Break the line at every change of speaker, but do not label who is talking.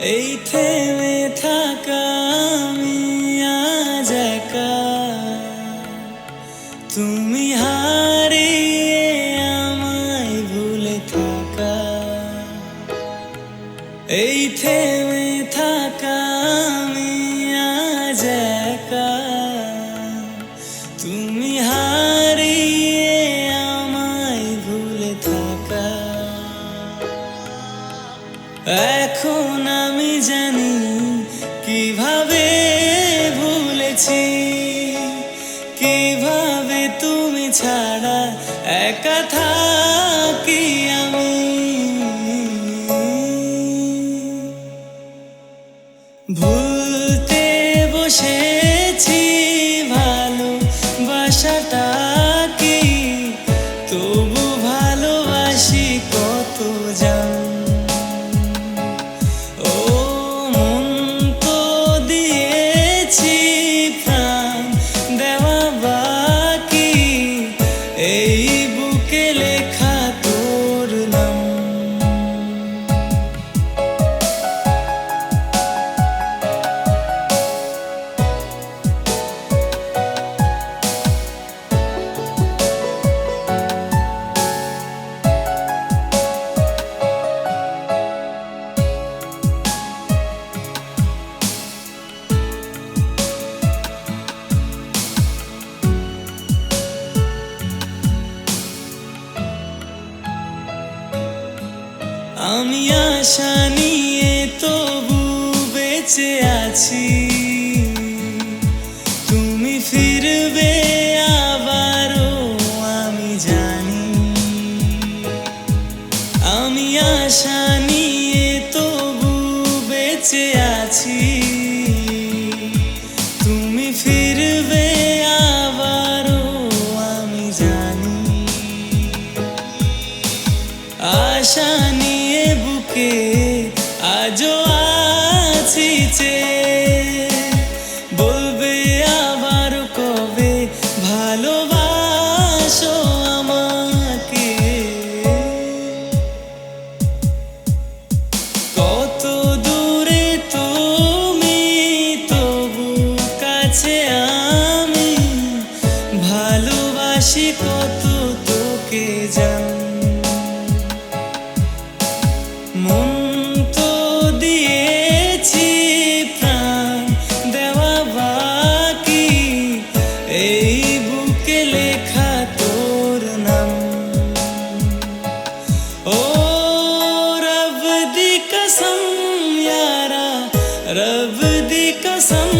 এই থেমে থাকা আমি আজ একা। তুমি হারিয়ে আমায় ভুলে থাকা। এই থেমে থাকা আমি আজ একা। এখন আমি জানি কীভাবে ভুলেছি কীভাবে তুমি ছাড়া একা থাকি আমি আশা নিয়ে তবু বেঁচে আছি। আজও আছি চে বলবে আবার কবে ভালোবাসো আমাকে? কত দূরে তুমি তবু কাছে আমি ভালোবাসি কত তোকে জান। रब दी कसम